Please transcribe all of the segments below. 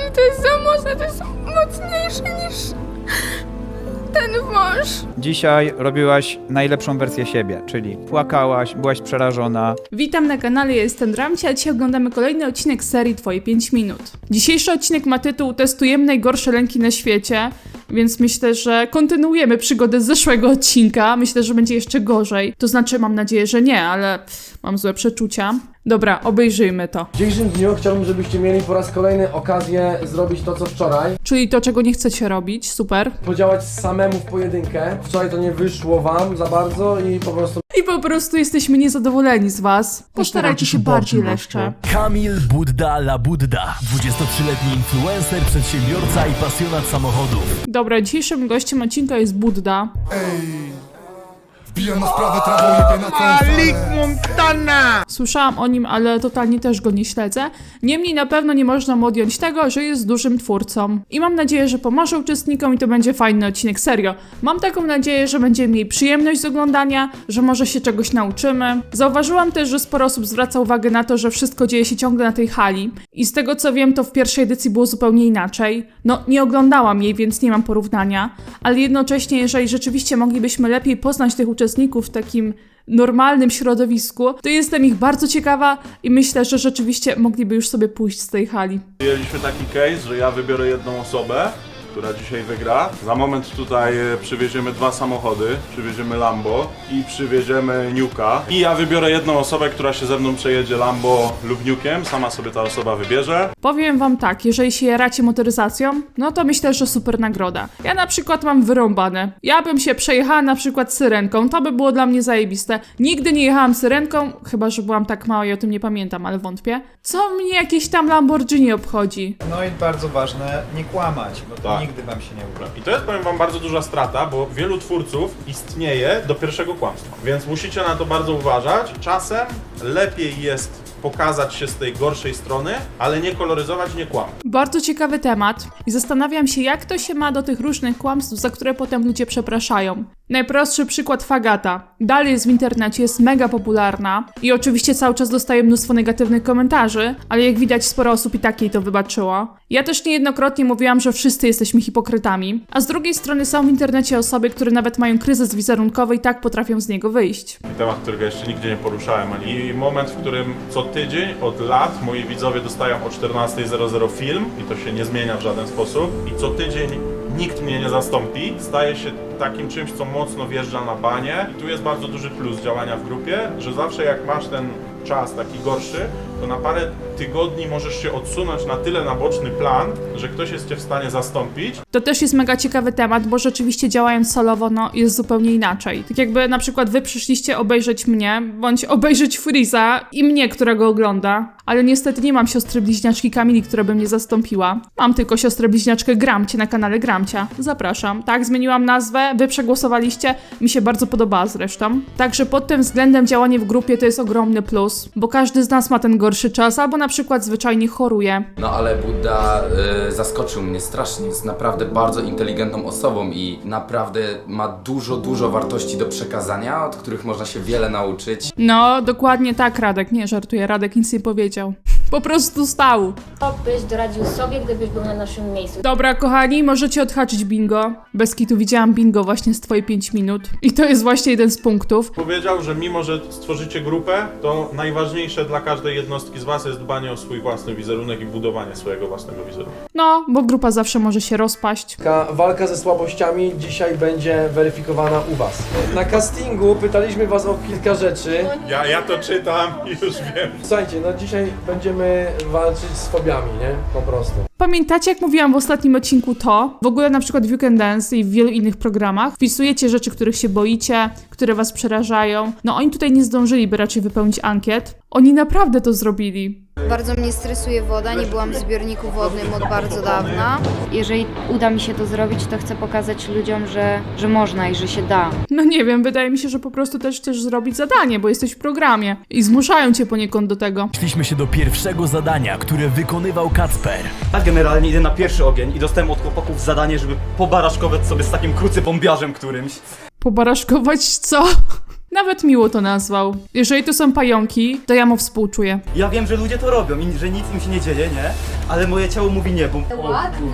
Ale to jest za mocne, to jest mocniejsze niż ten wąż. Dzisiaj robiłaś najlepszą wersję siebie, czyli płakałaś, byłaś przerażona. Witam na kanale, ja jestem Dramci, a dzisiaj oglądamy kolejny odcinek serii Twoje 5 minut. Dzisiejszy odcinek ma tytuł Testujemy najgorsze lęki na świecie, więc myślę, że kontynuujemy przygodę z zeszłego odcinka. Myślę, że będzie jeszcze gorzej. To znaczy, mam nadzieję, że nie, ale pff, mam złe przeczucia. Dobra, obejrzyjmy to. W dzisiejszym dniu chciałbym, żebyście mieli po raz kolejny okazję zrobić to, co wczoraj. Czyli to, czego nie chcecie robić, super. Podziałać samemu w pojedynkę. Wczoraj to nie wyszło wam za bardzo i po prostu I po prostu jesteśmy niezadowoleni z was. Postarajcie się bardziej leszcze. Kamil Budda La Budda, 23-letni influencer, przedsiębiorca i pasjonat samochodów. Dobra, dzisiejszym gościem odcinka jest Budda. Wbijam na sprawę trawą, jebie na kąsę. Słyszałam o nim, ale totalnie też go nie śledzę. Niemniej na pewno nie można mu odjąć tego, że jest dużym twórcą. I mam nadzieję, że pomoże uczestnikom i to będzie fajny odcinek, serio. Mam taką nadzieję, że będziemy mieli przyjemność z oglądania, że może się czegoś nauczymy. Zauważyłam też, że sporo osób zwraca uwagę na to, że wszystko dzieje się ciągle na tej hali. I z tego co wiem, to w pierwszej edycji było zupełnie inaczej. No, nie oglądałam jej, więc nie mam porównania. Ale jednocześnie, jeżeli rzeczywiście moglibyśmy lepiej poznać tych uczestników w takim normalnym środowisku, to jestem ich bardzo ciekawa i myślę, że rzeczywiście mogliby już sobie pójść z tej hali. Mieliśmy taki case, że ja wybiorę jedną osobę, która dzisiaj wygra. Za moment tutaj e, przywieziemy dwa samochody. Przywieziemy Lambo i przywieziemy Niuka. I ja wybiorę jedną osobę, która się ze mną przejedzie Lambo lub Niukiem. Sama sobie ta osoba wybierze. Powiem wam tak, jeżeli się jaracie motoryzacją, no to myślę, że super nagroda. Ja na przykład mam wyrąbane. Ja bym się przejechała na przykład syrenką, to by było dla mnie zajebiste. Nigdy nie jechałam syrenką, chyba że byłam tak mała i o tym nie pamiętam, ale wątpię. Co mnie jakieś tam Lamborghini obchodzi? No i bardzo ważne, nie kłamać, bo to Tak. Nigdy wam się nie uda. I to jest, powiem wam, bardzo duża strata, bo wielu twórców istnieje do pierwszego kłamstwa. Więc musicie na to bardzo uważać. Czasem lepiej jest pokazać się z tej gorszej strony, ale nie koloryzować, nie kłamać. Bardzo ciekawy temat i zastanawiam się, jak to się ma do tych różnych kłamstw, za które potem ludzie przepraszają. Najprostszy przykład Fagata. Dalej jest w internecie, jest mega popularna i oczywiście cały czas dostaje mnóstwo negatywnych komentarzy, ale jak widać sporo osób i tak jej to wybaczyło. Ja też niejednokrotnie mówiłam, że wszyscy jesteśmy hipokrytami, a z drugiej strony są w internecie osoby, które nawet mają kryzys wizerunkowy i tak potrafią z niego wyjść. temat, którego jeszcze nigdzie nie poruszałem. I moment, w którym co tydzień od lat moi widzowie dostają o 14.00 film i to się nie zmienia w żaden sposób. I co tydzień nikt mnie nie zastąpi. Staje się takim czymś, co mocno wjeżdża na banie. I tu jest bardzo duży plus działania w grupie, że zawsze jak masz ten czas taki gorszy, to na parę tygodni możesz się odsunąć na tyle na boczny plan, że ktoś jest cię w stanie zastąpić. To też jest mega ciekawy temat, bo rzeczywiście działając solowo, no jest zupełnie inaczej. Tak jakby na przykład wy przyszliście obejrzeć mnie, bądź obejrzeć Freeza i mnie, którego ogląda, ale niestety nie mam siostry bliźniaczki Kamili, która by mnie zastąpiła. Mam tylko siostrę bliźniaczkę Gramcie na kanale Gramcia. Zapraszam. Tak, zmieniłam nazwę, wy przegłosowaliście, mi się bardzo podobała zresztą. Także pod tym względem działanie w grupie to jest ogromny plus, bo każdy z nas ma ten gorszy czas, albo na przykład zwyczajnie choruje. No ale Buddha y, zaskoczył mnie strasznie. Jest naprawdę bardzo inteligentną osobą i naprawdę ma dużo, dużo wartości do przekazania, od których można się wiele nauczyć. No, dokładnie tak, Radek. Nie żartuję, Radek nic nie powiedział. Po prostu stał. Co byś doradził sobie, gdybyś był na naszym miejscu? Dobra, kochani, możecie odhaczyć bingo. Bez kitu widziałam bingo właśnie z twoje 5 minut. I to jest właśnie jeden z punktów. Powiedział, że mimo, że stworzycie grupę, to najważniejsze dla każdej jednostki z Was jest dbanie o swój własny wizerunek i budowanie swojego własnego wizerunku. No, bo grupa zawsze może się rozpaść. walka ze słabościami dzisiaj będzie weryfikowana u was. Na castingu pytaliśmy was o kilka rzeczy. Ja, ja to czytam i już wiem. Słuchajcie, no dzisiaj będziemy walczyć z fobiami, nie? Po prostu. Pamiętacie, jak mówiłam w ostatnim odcinku to? W ogóle na przykład w You Can Dance i w wielu innych programach wpisujecie rzeczy, których się boicie, które was przerażają. No oni tutaj nie zdążyli, by raczej wypełnić ankiet. Oni naprawdę to zrobili. Bardzo mnie stresuje woda, nie byłam w zbiorniku wodnym od bardzo dawna. Jeżeli uda mi się to zrobić, to chcę pokazać ludziom, że, że można i że się da. No nie wiem, wydaje mi się, że po prostu też chcesz zrobić zadanie, bo jesteś w programie i zmuszają cię poniekąd do tego. Szliśmy się do pierwszego zadania, które wykonywał Kacper. Tak generalnie idę na pierwszy ogień i dostałem od chłopaków zadanie, żeby pobaraszkować sobie z takim krucypombiarzem którymś. Pobaraszkować co? Nawet miło to nazwał. Jeżeli to są pająki, to ja mu współczuję. Ja wiem, że ludzie to robią i że nic im się nie dzieje, nie? Ale moje ciało mówi nie, bo... Ładny.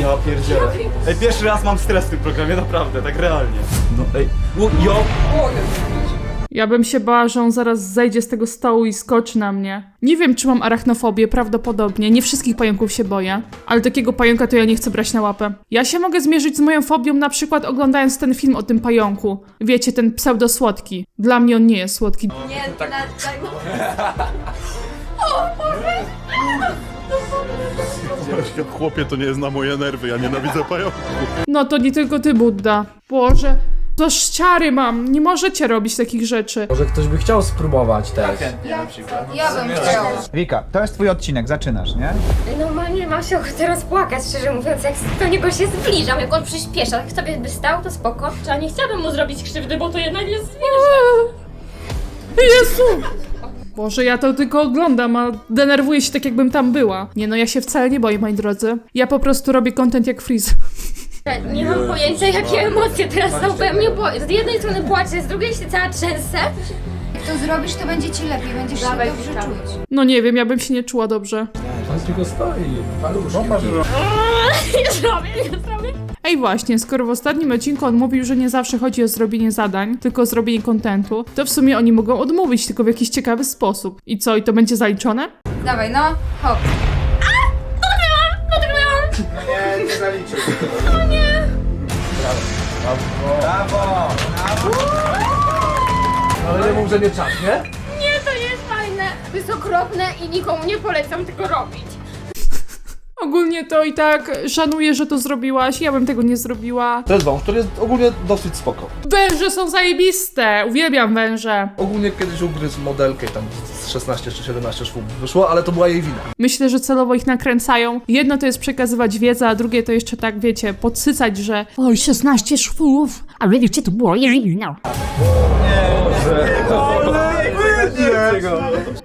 Ja pierdzielę. Ej, pierwszy raz mam stres w tym programie, naprawdę, tak realnie. No ej, u, jo! Ja bym się bała, że on zaraz zejdzie z tego stołu i skoczy na mnie. Nie wiem, czy mam arachnofobię, prawdopodobnie. Nie wszystkich pająków się boję, ale takiego pająka to ja nie chcę brać na łapę. Ja się mogę zmierzyć z moją fobią na przykład oglądając ten film o tym pająku. Wiecie, ten pseudo-słodki. Dla mnie on nie jest słodki. Nie, na tego. Chłopie, to nie jest na moje nerwy, ja nienawidzę pająków. No to nie tylko ty, Budda. Boże, to ściary mam. Nie możecie robić takich rzeczy. Może ktoś by chciał spróbować też. Ja, ja bym chciała. Wika, to jest twój odcinek, zaczynasz, nie? Normalnie mam się ochotę rozpłakać, szczerze mówiąc, jak do niego się zbliżam, jak on przyspiesza, jak sobie by stał, to spoko. Ja nie chciałabym mu zrobić krzywdy, bo to jednak jest zwierzę. Jezu! Boże, ja to tylko oglądam, a denerwuję się tak, jakbym tam była. Nie no, ja się wcale nie boję, moi drodzy. Ja po prostu robię content jak Freeze. Nie mam pojęcia, jakie emocje teraz są we mnie, bo z jednej strony płaczę, z drugiej się cała trzęsę. Jak to zrobisz, to będzie ci lepiej, będziesz się Dawaj, dobrze Wika. czuć. No nie wiem, ja bym się nie czuła dobrze. On tylko stoi. Paluszki. Nie zrobię, nie zrobię. Ej właśnie, skoro w ostatnim odcinku on mówił, że nie zawsze chodzi o zrobienie zadań, tylko o zrobienie kontentu, to w sumie oni mogą odmówić, tylko w jakiś ciekawy sposób. I co, i to będzie zaliczone? Dawaj, no, hop. Nie, nie zaliczę. Ale nie mów, że nie czas, nie? Nie, to nie jest fajne. To jest okropne i nikomu nie polecam tego robić. Ogólnie to i tak szanuję, że to zrobiłaś, ja bym tego nie zrobiła. To jest wąż, który jest ogólnie dosyć spoko. Węże są zajebiste! Uwielbiam węże. Ogólnie kiedyś ugryzł modelkę i tam z 16 czy 17 szwów wyszło, ale to była jej wina. Myślę, że celowo ich nakręcają. Jedno to jest przekazywać wiedzę, a drugie to jeszcze tak, wiecie, podsycać, że Oj, 16 szwów, ale wiecie, to było no.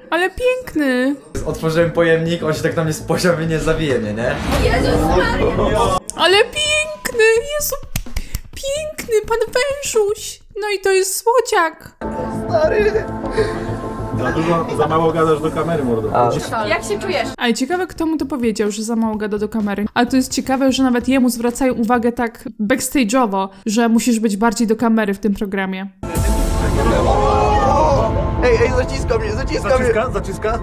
ale piękny. Otworzyłem pojemnik, on się tak na mnie spojrzał i nie zawije mnie, nie? Jezus Maria. Ale piękny! Jezu, piękny, pan wężuś! No i to jest słodziak. Za dużo, za mało gadasz do kamery, mordo. Jak się czujesz? Ale ciekawe, kto mu to powiedział, że za mało gada do kamery. Ale to jest ciekawe, że nawet jemu zwracają uwagę tak backstage'owo, że musisz być bardziej do kamery w tym programie. Ej, ej, zaciska mnie, zaciska, mnie. Zaciska? Zaciska?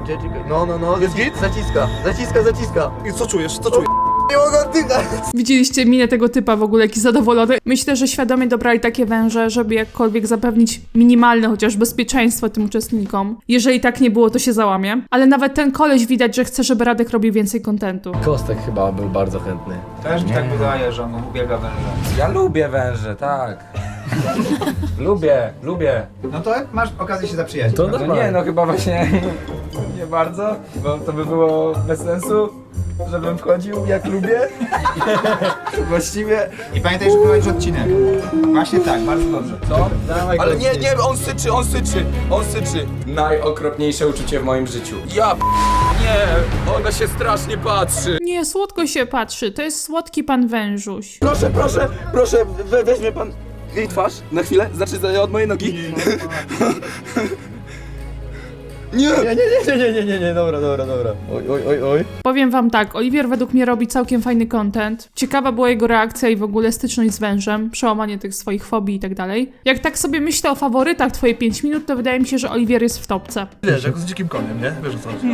No, no, no. Jest git? Zaciska, zaciska, zaciska. I co czujesz? Co czujesz? Nie mogę oddychać. Widzieliście minę tego typa w ogóle, jaki zadowolony. Myślę, że świadomie dobrali takie węże, żeby jakkolwiek zapewnić minimalne chociaż bezpieczeństwo tym uczestnikom. Jeżeli tak nie było, to się załamie. Ale nawet ten koleś widać, że chce, żeby Radek robił więcej kontentu. Kostek chyba był bardzo chętny. Też mi tak wydaje, że on uwielbia węże. Ja lubię węże, tak. lubię, lubię. No to masz okazję się zaprzyjaźnić. To No nie, no chyba właśnie nie bardzo, bo to by było bez sensu, żebym wchodził jak lubię. Właściwie... I pamiętaj, że prowadzisz odcinek. Właśnie tak, bardzo dobrze. Co? Ale nie, nie, on syczy, on syczy, on syczy. Najokropniejsze uczucie w moim życiu. Ja p... nie, ona się strasznie patrzy. Nie, słodko się patrzy, to jest słodki pan wężuś. Proszę, proszę, proszę, we, weźmie pan jej twarz na chwilę, znaczy od mojej nogi. Nie! Nie, nie, nie, nie, nie, nie, nie, dobra, dobra, dobra. Oj, oj, oj, oj. Powiem wam tak, Oliwier według mnie robi całkiem fajny content. Ciekawa była jego reakcja i w ogóle styczność z wężem, przełamanie tych swoich fobii i tak dalej. Jak tak sobie myślę o faworytach twoje 5 minut, to wydaje mi się, że Oliwier jest w topce. Wiesz, jak z dzikim koniem, nie? Wiesz o co chodzi.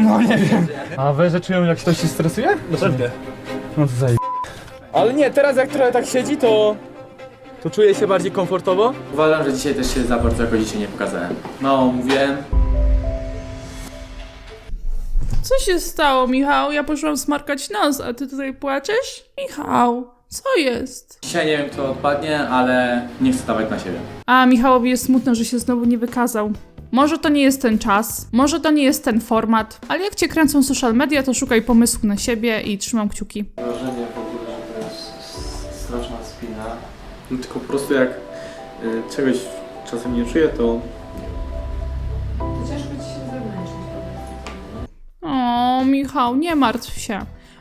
A węże czują jak ktoś się stresuje? No pewnie. No to zaj... Ale nie, teraz jak trochę tak siedzi, to... To czuję się bardziej komfortowo. Uważam, że dzisiaj też się za bardzo jako dzisiaj nie pokazałem. No, mówiłem. Co się stało, Michał? Ja poszłam smarkać nos, a ty tutaj płaczesz? Michał, co jest? Dzisiaj nie wiem kto odpadnie, ale nie chcę dawać na siebie. A Michałowi jest smutno, że się znowu nie wykazał. Może to nie jest ten czas, może to nie jest ten format, ale jak cię kręcą social media, to szukaj pomysłu na siebie i trzymam kciuki. Wrażenie w ogóle, że to jest straszna spina. No, tylko po prostu jak y, czegoś czasem nie czuję, to O, Michał, nie martw się.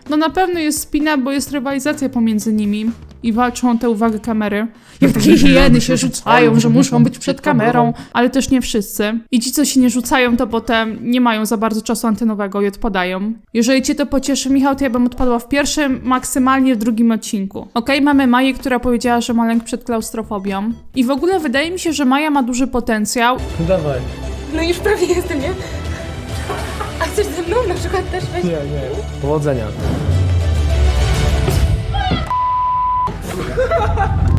No na pewno jest spina, bo jest rywalizacja pomiędzy nimi. i walczą o tę uwagę kamery. Jak takie hieny się rzucają, że muszą być przed kamerą, ale też nie wszyscy. I ci, co się nie rzucają, to potem nie mają za bardzo czasu antenowego i odpadają. Jeżeli cię to pocieszy, Michał, to ja bym odpadła w pierwszym, maksymalnie w drugim odcinku. Okej, mamy Maję, która powiedziała, że ma lęk przed klaustrofobią. I w ogóle wydaje mi się, że Maja ma duży potencjał. Dawaj. No już prawie jestem, nie? Ze mną na przykład też weź? Nie, nie. Powodzenia.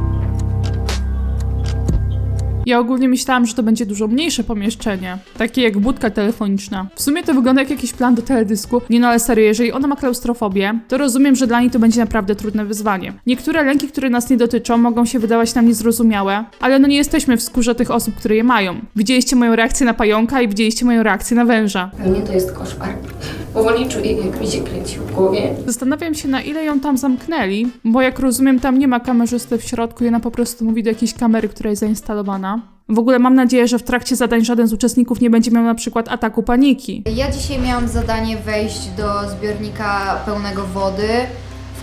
Ja ogólnie myślałam, że to będzie dużo mniejsze pomieszczenie, takie jak budka telefoniczna. W sumie to wygląda jak jakiś plan do teledysku. Nie no, ale serio, jeżeli ona ma klaustrofobię, to rozumiem, że dla niej to będzie naprawdę trudne wyzwanie. Niektóre lęki, które nas nie dotyczą, mogą się wydawać nam niezrozumiałe, ale no nie jesteśmy w skórze tych osób, które je mają. Widzieliście moją reakcję na pająka i widzieliście moją reakcję na węża. Dla mnie to jest koszmar. Powoli czuję, jak mi się kręci w głowie. Zastanawiam się, na ile ją tam zamknęli, bo jak rozumiem, tam nie ma kamerzysty w środku i ona po prostu mówi do jakiejś kamery, która jest zainstalowana. W ogóle mam nadzieję, że w trakcie zadań żaden z uczestników nie będzie miał na przykład ataku paniki. Ja dzisiaj miałam zadanie wejść do zbiornika pełnego wody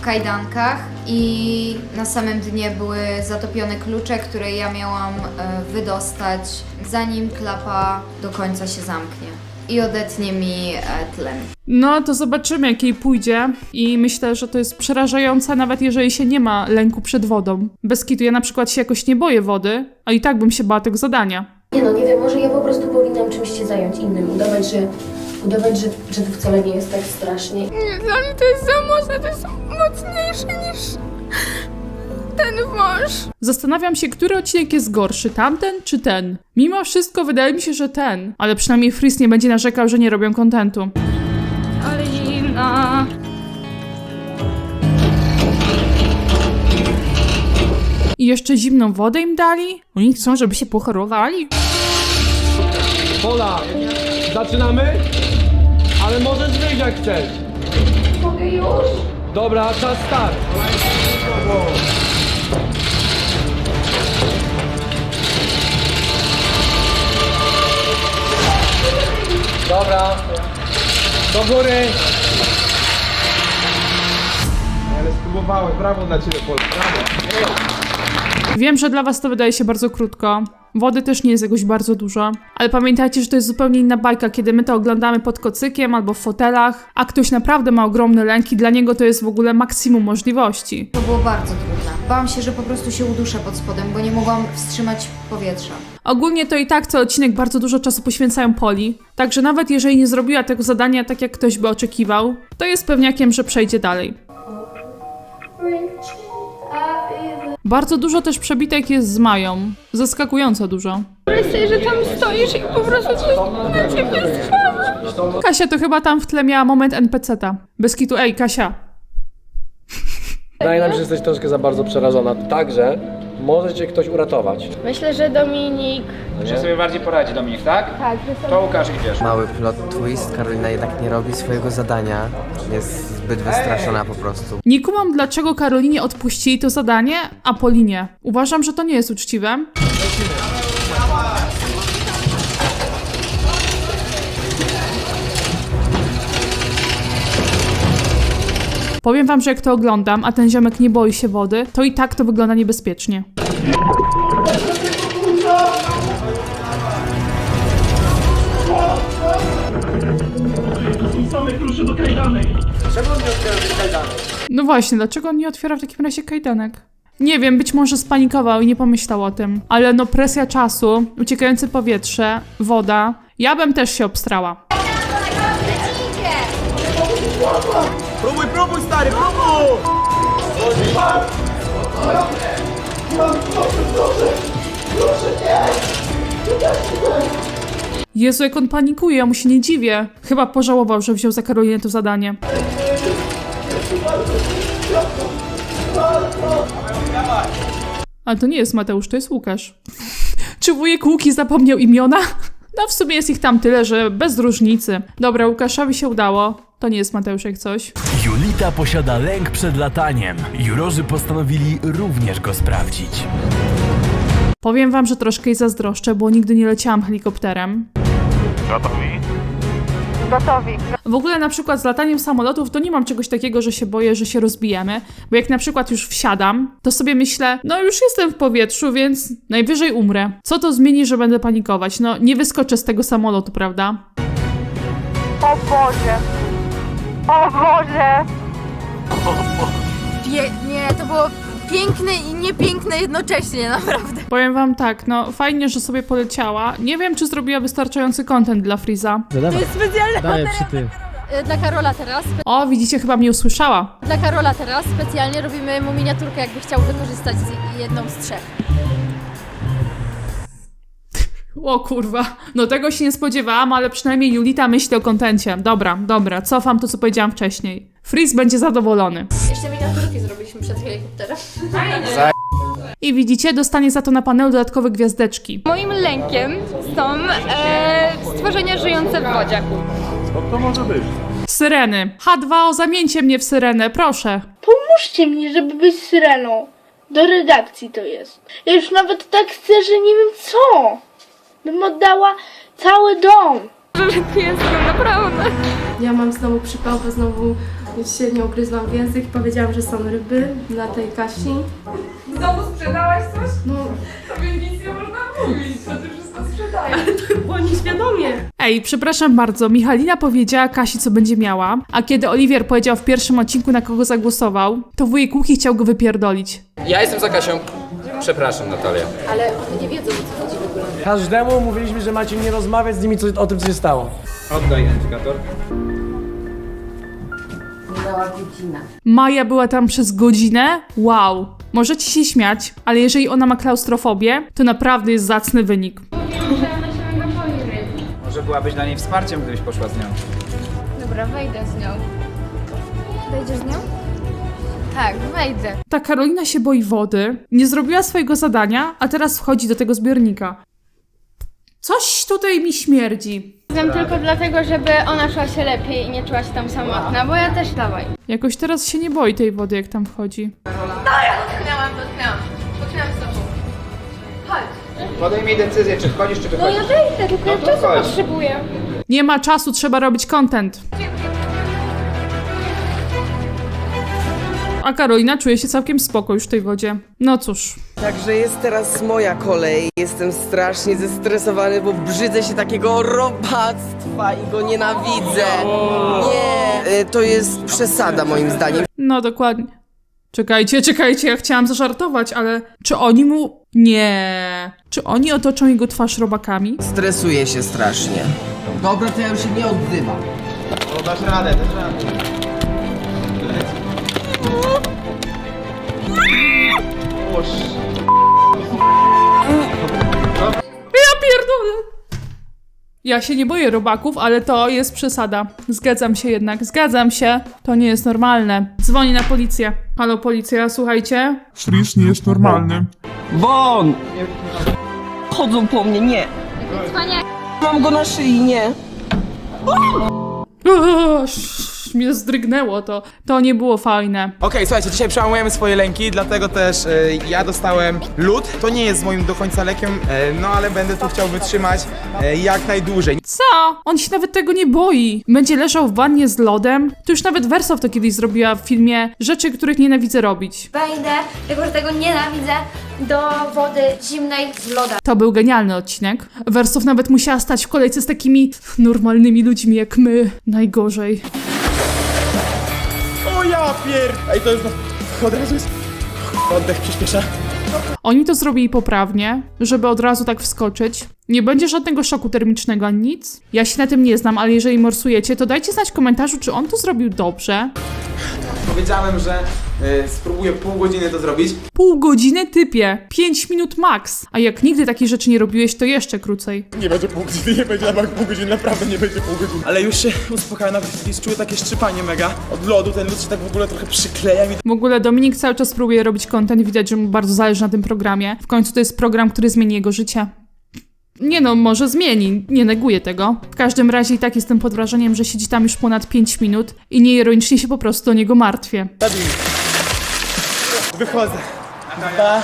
w kajdankach i na samym dnie były zatopione klucze, które ja miałam e, wydostać zanim klapa do końca się zamknie i odetnie mi e, tlen. No to zobaczymy, jak jej pójdzie. I myślę, że to jest przerażające, nawet jeżeli się nie ma lęku przed wodą. Bez kitu, ja na przykład się jakoś nie boję wody, a i tak bym się bała tego zadania. Nie no, nie wiem, może ja po prostu powinnam czymś się zająć innym, udawać, że, udawać, że, że to wcale nie jest tak strasznie. Nie, dla mnie to jest za mocne, to jest mocniejsze niż ten wąż. Zastanawiam się, który odcinek jest gorszy, tamten czy ten? Mimo wszystko wydaje mi się, że ten, ale przynajmniej Fris nie będzie narzekał, że nie robią kontentu. Ale zimna. I jeszcze zimną wodę im dali? Oni chcą, żeby się pochorowali? Pola, zaczynamy? Ale możesz wyjść jak chcesz. Mogę już? Dobra, czas start. Dobra. Do góry. Ale spróbowałeś, brawo dla ciebie, Pol, brawo. Wiem, że dla was to wydaje się bardzo krótko. Wody też nie jest jakoś bardzo dużo, ale pamiętajcie, że to jest zupełnie inna bajka, kiedy my to oglądamy pod kocykiem albo w fotelach, a ktoś naprawdę ma ogromne lęki, dla niego to jest w ogóle maksimum możliwości. To było bardzo trudne. Bałam się, że po prostu się uduszę pod spodem, bo nie mogłam wstrzymać powietrza. Ogólnie to i tak co odcinek bardzo dużo czasu poświęcają Poli, także nawet jeżeli nie zrobiła tego zadania tak jak ktoś by oczekiwał, to jest pewniakiem, że przejdzie dalej. Bardzo dużo też przebitek jest z Mają. Zaskakująco dużo. Myślę, że tam stoisz i po prostu coś na ciebie strzela. Kasia to chyba tam w tle miała moment NPC-ta. Bez kitu, ej Kasia. Wydaje nam się, że jesteś troszkę za bardzo przerażona. Także może cię ktoś uratować. Myślę, że Dominik... Że sobie bardziej poradzi Dominik, tak? Tak, To Łukasz idziesz. Mały plot twist, Karolina jednak nie robi swojego zadania. Jest zbyt wystraszona po prostu. Nie kumam, dlaczego Karolinie odpuścili to zadanie, a Polinie. Uważam, że to nie jest uczciwe. Powiem wam, że jak to oglądam, a ten ziomek nie boi się wody, to i tak to wygląda niebezpiecznie. Same klucze do kajdanek. Czemu nie otwierasz kajdanek? No właśnie, dlaczego on nie otwiera w takim razie kajdanek? Nie wiem, być może spanikował i nie pomyślał o tym. Ale no presja czasu, uciekające powietrze, woda. Ja bym też się obstrała. Próbuj, próbuj, stary, próbuj! Jezu, jak on panikuje, ja mu się nie dziwię. Chyba pożałował, że wziął za Karolinę to zadanie. Ale to nie jest Mateusz, to jest Łukasz. Czy wujek Łuki zapomniał imiona? No w sumie jest ich tam tyle, że bez różnicy. Dobra, Łukaszowi się udało. To nie jest Mateusz jak coś. Julita posiada lęk przed lataniem. Jurorzy postanowili również go sprawdzić. Powiem wam, że troszkę jej zazdroszczę, bo nigdy nie leciałam helikopterem. Gotowi? Gotowi. W ogóle na przykład z lataniem samolotów to nie mam czegoś takiego, że się boję, że się rozbijemy, bo jak na przykład już wsiadam, to sobie myślę, no już jestem w powietrzu, więc najwyżej umrę. Co to zmieni, że będę panikować? No nie wyskoczę z tego samolotu, prawda? O Boże. O Boże. nie, to było piękne i niepiękne jednocześnie, naprawdę. Powiem wam tak, no fajnie, że sobie poleciała. Nie wiem, czy zrobiła wystarczający content dla Freeza. To jest specjalna Daję bateria. przy ty. Y, Dla Karola teraz. O, widzicie, chyba mnie usłyszała. Dla Karola teraz specjalnie robimy mu miniaturkę, jakby chciał wykorzystać z jedną z trzech. O kurwa, no tego się nie spodziewałam, ale przynajmniej Julita myśli o kontencie. Dobra, dobra, cofam to, co powiedziałam wcześniej. Freeze będzie zadowolony. Jeszcze miniaturki zrobiliśmy przed helikopterem. I widzicie, dostanie za to na panelu dodatkowe gwiazdeczki. Moim lękiem są e, stworzenia żyjące w wodzie. Co to może być? Syreny. H2O, zamieńcie mnie w syrenę, proszę. Pomóżcie mi, żeby być syreną. Do redakcji to jest. Ja już nawet tak chcę, że nie wiem co. Bym oddała cały dom. Żartuję sobie naprawdę. Ja mam znowu przypał, bo znowu się nie ugryzłam w język. Powiedziałam, że są ryby dla tej Kasi. Znowu sprzedałaś coś? No, Tobie nic nie można mówić, to ty wszystko sprzedajesz. ale to było nieświadomie. Ej, przepraszam bardzo, Michalina powiedziała Kasi, co będzie miała, a kiedy Oliwier powiedział w pierwszym odcinku, na kogo zagłosował, to wujek Łuki chciał go wypierdolić. Ja jestem za Kasią. Przepraszam, Natalia. Ale one nie wiedzą, o co chodzi w ogóle. Każdemu mówiliśmy, że macie nie rozmawiać z nimi co, o tym, co się stało. Oddaj identyfikator. Dała godzina. Maja była tam przez godzinę? Wow. Możecie się śmiać, ale jeżeli ona ma klaustrofobię, to naprawdę jest zacny wynik. Może byłabyś dla niej wsparciem, gdybyś poszła z nią. Dobra, wejdę z nią. Wejdziesz z nią? Tak, wejdę. Ta Karolina się boi wody, nie zrobiła swojego zadania, a teraz wchodzi do tego zbiornika. Coś tutaj mi śmierdzi. Znam tylko dlatego, żeby ona czuła się lepiej i nie czuła się tam samotna, bo ja też dawaj. Jakoś teraz się nie boi tej wody, jak tam wchodzi. No ja dotknęłam, dotknęłam. Dotknęłam z tobą. Chodź. Podejmij decyzję, czy wchodzisz, czy No wychodzisz. ja wejdę, tylko No to czasu chodź. potrzebuję. Nie ma czasu, trzeba robić content. A Karolina czuje się całkiem spoko już w tej wodzie. No cóż. Także jest teraz moja kolej. Jestem strasznie zestresowany, bo brzydzę się takiego robactwa i go nienawidzę. Nie, y, to jest przesada moim zdaniem. No dokładnie. Czekajcie, czekajcie, ja chciałam zażartować, ale czy oni mu... Nie. Czy oni otoczą jego twarz robakami? Stresuję się strasznie. Dobra, to ja już się nie odzywam. O, dasz radę, dasz radę. Ja pierdolę! Ja się nie boję robaków, ale to jest przesada. Zgadzam się jednak, zgadzam się. To nie jest normalne. Dzwoni na policję. Halo policja, słuchajcie. Fris nie jest normalny. Bon! Chodzą po mnie, nie. Mam go na szyi, nie. Uuu, sz- mnie zdrygnęło to. To nie było fajne. Okej, słuchajcie, dzisiaj przełamujemy swoje lęki, dlatego też e, ja dostałem lód. To nie jest moim do końca lekiem, e, no ale będę tu chciał wytrzymać e, jak najdłużej. Co? On się nawet tego nie boi. Będzie leżał w wannie z lodem. To już nawet Wersow to kiedyś zrobiła w filmie Rzeczy, których nienawidzę robić. Wejdę, jako że tego nienawidzę, do wody zimnej z loda. To był genialny odcinek. Wersow nawet musiała stać w kolejce z takimi normalnymi ludźmi jak my. Najgorzej. Ja pier... Ej, to już od razu jest... Oddech przyspiesza. Oni to zrobili poprawnie, żeby od razu tak wskoczyć. Nie będzie żadnego szoku termicznego ani nic. Ja się na tym nie znam, ale jeżeli morsujecie, to dajcie znać w komentarzu, czy on to zrobił dobrze. Powiedziałem, że e, spróbuję pół godziny to zrobić. Pół godziny typie, 5 minut max. A jak nigdy takich rzeczy nie robiłeś, to jeszcze krócej. Nie będzie pół godziny, nie będzie nawet pół godziny, naprawdę nie będzie pół godziny. Ale już się uspokajam, nawet czuję takie szczypanie mega. Od lodu ten lód się tak w ogóle trochę przykleja mi. W ogóle Dominik cały czas próbuje robić content, widać, że mu bardzo zależy na tym programie. W końcu to jest program, który zmieni jego życie. Nie no, może zmieni, nie neguję tego. W każdym razie i tak jestem pod wrażeniem, że siedzi tam już ponad 5 minut i nieironicznie się po prostu o niego martwię. Wychodzę. Dwa,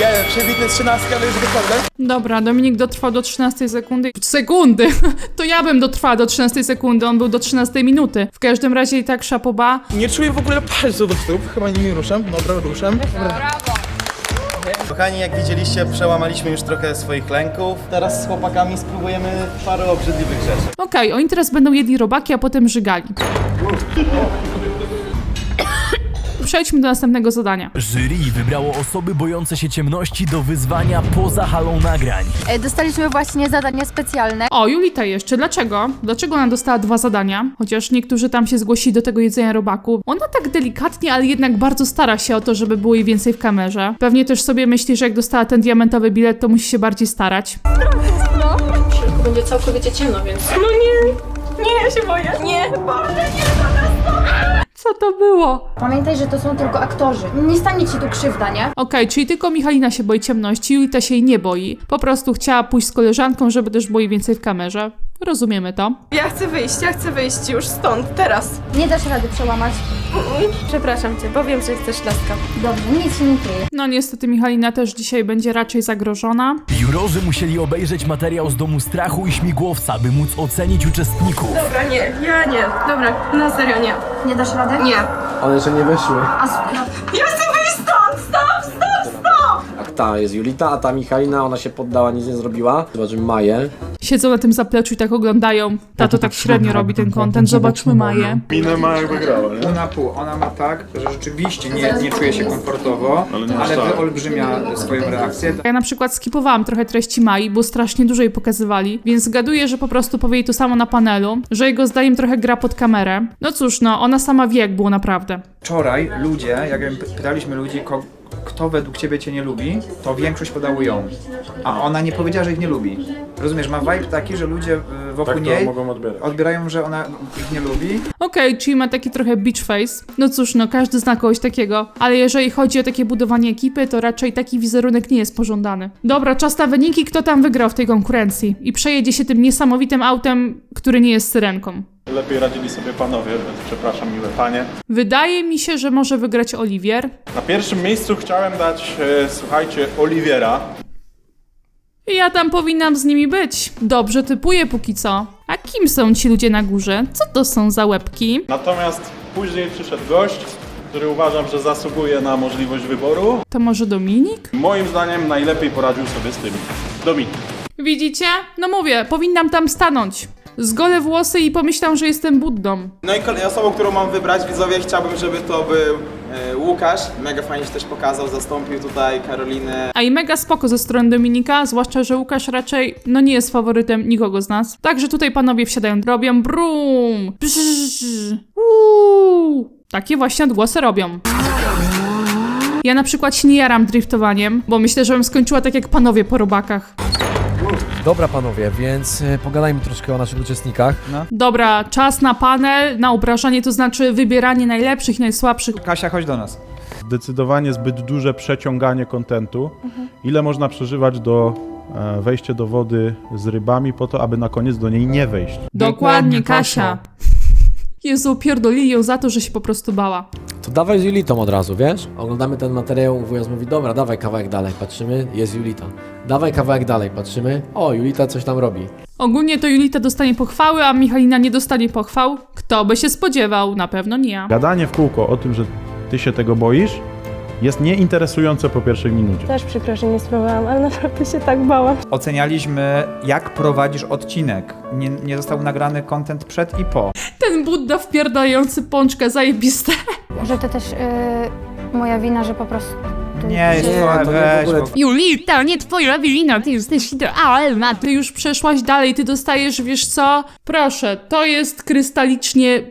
Ja wiem, przebitny 13, ale już wychodzę. Dobra, Dominik dotrwał do 13 sekundy. Sekundy! To ja bym dotrwała do 13 sekundy, on był do 13 minuty. W każdym razie i tak szapoba. Nie czuję w ogóle palców do stóp, chyba nimi ruszam. Dobra, ruszam. Kochani, jak widzieliście, przełamaliśmy już trochę swoich lęków. Teraz z chłopakami spróbujemy parę obrzydliwych rzeczy. Okej, oni teraz będą jedli robaki, a potem żygali. Przejdźmy do następnego zadania. Jury wybrało osoby bojące się ciemności do wyzwania poza halą nagrań. E, Dostaliśmy właśnie zadania specjalne. O, Julita jeszcze. Dlaczego? Dlaczego ona dostała dwa zadania? Chociaż niektórzy tam się zgłosili do tego jedzenia robaku. Ona tak delikatnie, ale jednak bardzo stara się o to, żeby było jej więcej w kamerze. Pewnie też sobie myśli, że jak dostała ten diamentowy bilet, to musi się bardziej starać. No. Będzie całkowicie ciemno, więc... No nie! Nie, ja się boję. Nie, Boże, nie, Co to było? Pamiętaj, że to są tylko aktorzy. Nie stanie ci tu krzywda, nie? Okej, czyli tylko Michalina się boi ciemności, Julita się jej nie boi. Po prostu chciała pójść z koleżanką, żeby też jej więcej w kamerze. Rozumiemy to. Ja chcę wyjść, ja chcę wyjść już stąd, teraz. Nie dasz rady przełamać. Przepraszam cię, bo wiem, że chcesz laska. Dobrze, nic się nie kryje. No niestety Michalina też dzisiaj będzie raczej zagrożona. Jurorzy musieli obejrzeć materiał z Domu Strachu i Śmigłowca, by móc ocenić uczestników. Dobra, nie, ja nie. Dobra, na serio nie. Nie dasz rady? Nie. One jeszcze nie weszły. A s- no, Ja ta jest Julita, a ta Michalina, ona się poddała, nic nie zrobiła. Zobaczymy Maję. Siedzą na tym zapleczu i tak oglądają. Tato tak średnio robi ten content, zobaczmy Maję. Minę ma jak wygrała, nie? Pół na pół. Ona ma tak, że rzeczywiście nie, nie czuje się komfortowo, Ale nie aż ale tak. wyolbrzymia swoją reakcję. Ja na przykład skipowałam trochę treści Mai, bo strasznie dużo jej pokazywali, więc zgaduję, że po prostu powie jej to samo na panelu, że jego zdaniem trochę gra pod kamerę. No cóż, no, ona sama wie, jak było naprawdę. Wczoraj ludzie, jak wiem, pytaliśmy ludzi, ko, kto według ciebie cię nie lubi, to większość podało ją. A ona nie powiedziała, że ich nie lubi. Rozumiesz, ma vibe taki, że ludzie y, wokół Tak to niej mogą odbierać. odbierają, że ona ich nie lubi. Okej, czyli ma taki trochę beach face. No cóż, no każdy zna kogoś takiego, ale jeżeli chodzi o takie budowanie ekipy, to raczej taki wizerunek nie jest pożądany. Dobra, czas na wyniki, kto tam wygrał w tej konkurencji i przejedzie się tym niesamowitym autem, który nie jest syrenką. Lepiej radzili sobie panowie, więc przepraszam miłe panie. Wydaje mi się, że może wygrać Oliwier. Na pierwszym miejscu chciałem dać, e, słuchajcie, Oliwiera. Ja tam powinnam z nimi być. Dobrze typuję póki co. A kim są ci ludzie na górze? Co to są za łebki? Natomiast później przyszedł gość, który uważam, że zasługuje na możliwość wyboru. To może Dominik? Moim zdaniem najlepiej poradził sobie z tym Dominik. Widzicie? No mówię, powinnam tam stanąć. Zgolę włosy i pomyślam, że jestem Buddą. No i kolej osobą, którą mam wybrać, widzowie, chciałbym, żeby to był e, Łukasz. Mega fajnie się też pokazał, zastąpił tutaj Karolinę. A i mega spoko ze strony Dominika, zwłaszcza, że Łukasz raczej, no nie jest faworytem nikogo z nas. Także tutaj panowie wsiadają, robią brum, bzz, uuu. Takie właśnie odgłosy robią. Ja na przykład się nie jaram driftowaniem, bo myślę, że bym skończyła tak jak panowie po robakach. Dobra panowie, więc e, pogadajmy troszkę o naszych uczestnikach. Dobra, czas na panel, na obrażanie, to znaczy wybieranie najlepszych i najsłabszych. Kasia, chodź do nas. Zdecydowanie zbyt duże przeciąganie kontentu. Ile można przeżywać do e, wejście do wody z rybami po to, aby na koniec do niej nie wejść? Dokładnie, Kasia. Jezu, pierdolili ją za to, że się po prostu bała. To dawaj z Julitą od razu, wiesz? Oglądamy ten materiał, wujas mówi, dobra, dawaj kawałek dalej, patrzymy, jest Julita. Dawaj kawałek dalej, patrzymy, o, Julita coś tam robi. Ogólnie to Julita dostanie pochwały, a Michalina nie dostanie pochwał. Kto by się spodziewał? Na pewno nie ja. Gadanie w kółko o tym, że ty się tego boisz, jest nieinteresujące po pierwszej minucie. Też przykro, że nie spróbowałam, ale naprawdę się tak bałam. Ocenialiśmy, jak prowadzisz odcinek. Nie, nie został nagrany content przed i po. Ten Budda wpierdający pączkę, zajebiste. Że to też y, moja wina, że po prostu... Nie, jest to, weź, bo... Julita, nie twoja wina, ty jesteś idealna. Ty już przeszłaś dalej, ty dostajesz, wiesz co? Proszę, to jest krystalicznie...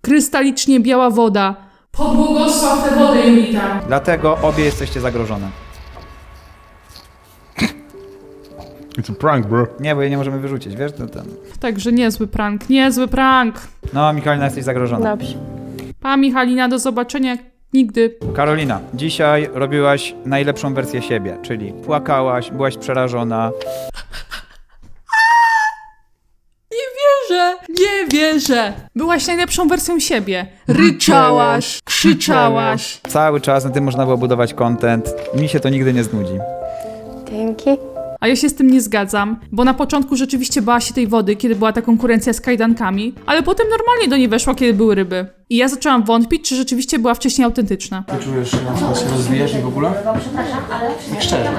krystalicznie biała woda. Pobłogosław tę wodę, Julita. Dlatego obie jesteście zagrożone. It's a prank, bro. Nie, bo jej nie możemy wyrzucić, wiesz? To, ten. Także niezły prank, niezły prank. No, Michalina, jesteś zagrożona. Dobrze. Pa Michalina, do zobaczenia nigdy. Karolina, dzisiaj robiłaś najlepszą wersję siebie, czyli płakałaś, byłaś przerażona. Nie Boże, nie wierzę. Byłaś najlepszą wersją siebie. Ryczałaś, krzyczałaś. Cały czas na tym można było budować content. Mi się to nigdy nie znudzi. Dzięki. A ja się z tym nie zgadzam, bo na początku rzeczywiście bała się tej wody, kiedy była ta konkurencja z kajdankami, ale potem normalnie do niej weszła, kiedy były ryby. I ja zaczęłam wątpić, czy rzeczywiście była wcześniej autentyczna. Ty czujesz, że na przykład się rozwijasz i w ogóle? Tak szczerze.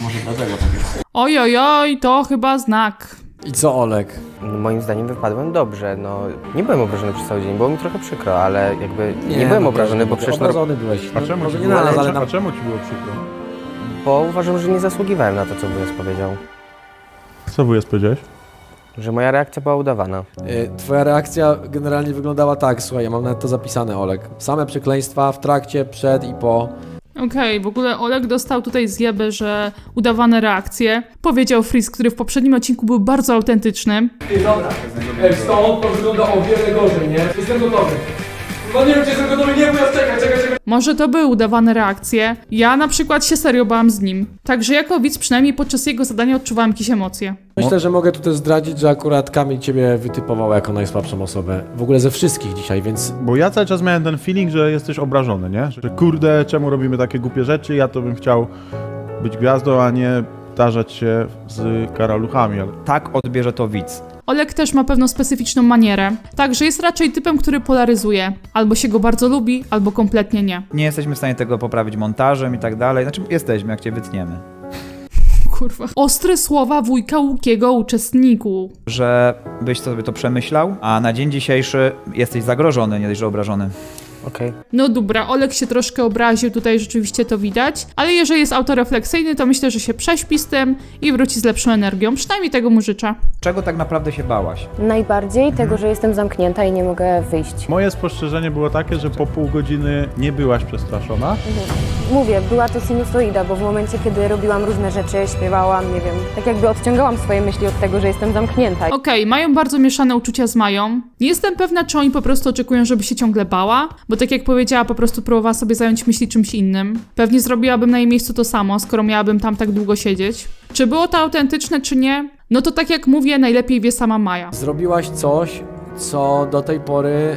Może dlatego tak jest. Oj, oj, oj, to chyba znak. I co Olek? Moim zdaniem wypadłem dobrze, no nie byłem obrażony przez cały dzień, było mi trochę przykro, ale jakby nie, Nie, byłem no obrażony, bo przecież... obrażony byłeś. A czemu, ci było, ale a czemu ci było przykro? Bo uważam, że nie zasługiwałem na to, co wujas powiedział. Co wujas powiedziałeś? Że moja reakcja była udawana. Y, Twoja reakcja generalnie wyglądała tak, słuchaj, ja mam nawet to zapisane, Olek. Same przekleństwa w trakcie, przed i po. Okej, w ogóle Oleg dostał tutaj zjebę, że udawane reakcje. Powiedział Freeze, który w poprzednim odcinku był bardzo autentyczny. Ty, dobra. Ej, stąd to wygląda o wiele gorzej, nie? Jestem gotowy. No nie wiem, czy jestem gotowy, nie, czekaj, czekaj, czekaj. Może to były udawane reakcje. Ja na przykład się serio bałam z nim. Także jako widz przynajmniej podczas jego zadania odczuwałam jakieś emocje. Myślę, że mogę tutaj zdradzić, że akurat Kamil ciebie wytypował jako najsłabszą osobę. W ogóle ze wszystkich dzisiaj, więc Bo ja cały czas miałem ten feeling, że jesteś obrażony, nie? Że kurde, czemu robimy takie głupie rzeczy? Ja to bym chciał być gwiazdą, a nie tarzać się z karaluchami. Ale... Tak odbierze to widz. Oleg też ma pewną specyficzną manierę, także jest raczej typem, który polaryzuje. Albo się go bardzo lubi, albo kompletnie nie. Nie jesteśmy w stanie tego poprawić montażem i tak dalej. Znaczy jesteśmy, jak cię wytniemy. Kurwa. Ostre słowa wujka Łukiego uczestniku. Że byś sobie to przemyślał, a na dzień dzisiejszy jesteś zagrożony, nie dość, że obrażony. Okej. No dobra, Oleg się troszkę obraził, tutaj rzeczywiście to widać, ale jeżeli jest autorefleksyjny, to myślę, że się prześpi z tym i wróci z lepszą energią. Przynajmniej tego mu życzę. Czego tak naprawdę się bałaś? Najbardziej tego, że jestem zamknięta i nie mogę wyjść. Moje spostrzeżenie było takie, że po pół godziny nie byłaś przestraszona. Mówię, była to sinusoida, bo w momencie, kiedy robiłam różne rzeczy, śpiewałam, nie wiem, tak jakby odciągałam swoje myśli od tego, że jestem zamknięta. Okej, mają bardzo mieszane uczucia z Mają. Nie jestem pewna, czy oni po prostu oczekują, żeby się ciągle bała, bo tak jak powiedziała, po prostu próbowała sobie zająć myśli czymś innym. Pewnie zrobiłabym na jej miejscu to samo, skoro miałabym tam tak długo siedzieć. Czy było to autentyczne, czy nie? No to tak jak mówię, najlepiej wie sama Maja. zrobiłaś coś, co do tej pory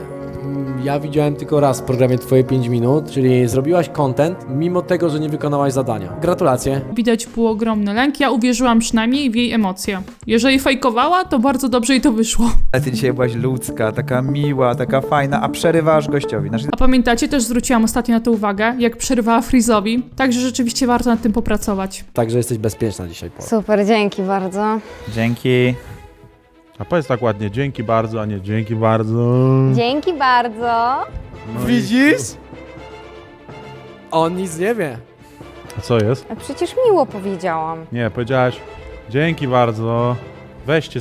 ja widziałem tylko raz w programie Twoje 5 minut, czyli zrobiłaś content, mimo tego, że nie wykonałaś zadania. Gratulacje. Widać był ogromny lęk, ja uwierzyłam przynajmniej w jej emocje. Jeżeli fejkowała, to bardzo dobrze jej to wyszło. Ale ty dzisiaj byłaś ludzka, taka miła, taka fajna, a przerywasz gościowi. Znaczy, A pamiętacie, też zwróciłam ostatnio na to uwagę, jak przerwała Frizowi, także rzeczywiście warto nad tym popracować. Także jesteś bezpieczna dzisiaj, Paul. Super, dzięki bardzo. dzięki. A powiedz tak ładnie, dzięki bardzo, a nie dzięki bardzo. Dzięki bardzo. No i- Widzisz? On nic nie wie. A co jest? A przecież miło powiedziałam. Nie, powiedziałaś dzięki bardzo. Weźcie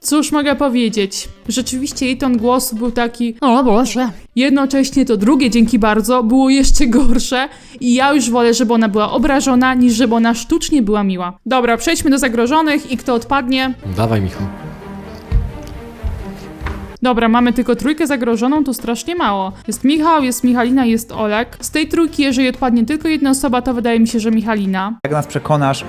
Cóż mogę powiedzieć? Rzeczywiście jej ton głosu był taki, o Boże. Jednocześnie to drugie dzięki bardzo było jeszcze gorsze i ja już wolę, żeby ona była obrażona, niż żeby ona sztucznie była miła. Dobra, przejdźmy do zagrożonych i kto odpadnie. Dawaj, Michał. Dobra, mamy tylko trójkę zagrożoną, to strasznie mało. Jest Michał, jest Michalina, jest Olek. Z tej trójki, jeżeli odpadnie tylko jedna osoba, to wydaje mi się, że Michalina. Jak nas przekonasz,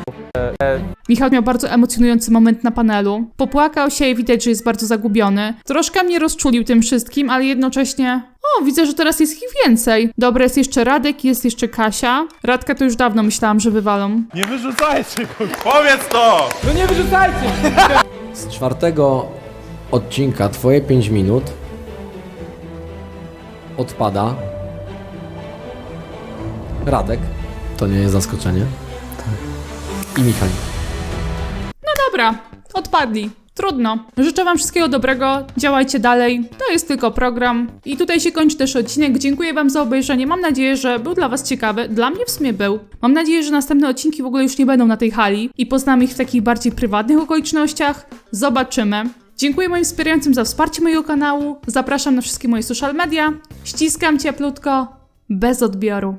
Michał miał bardzo emocjonujący moment na panelu. Popłakał się i widać, że jest bardzo zagubiony. Troszkę mnie rozczulił tym wszystkim, ale jednocześnie... O, widzę, że teraz jest ich więcej. Dobra, jest jeszcze Radek, jest jeszcze Kasia. Radka to już dawno myślałam, że wywalą. Nie wyrzucajcie go! Powiedz to! No nie wyrzucajcie! Z czwartego odcinka Twoje 5 minut odpada Radek. To nie jest zaskoczenie. I Michał. No dobra, odpadli. Trudno. Życzę Wam wszystkiego dobrego, działajcie dalej. To jest tylko program. I tutaj się kończy też odcinek. Dziękuję Wam za obejrzenie. Mam nadzieję, że był dla Was ciekawy. Dla mnie w sumie był. Mam nadzieję, że następne odcinki w ogóle już nie będą na tej hali i poznamy ich w takich bardziej prywatnych okolicznościach. Zobaczymy. Dziękuję moim wspierającym za wsparcie mojego kanału. Zapraszam na wszystkie moje social media. Ściskam cieplutko, bez odbioru.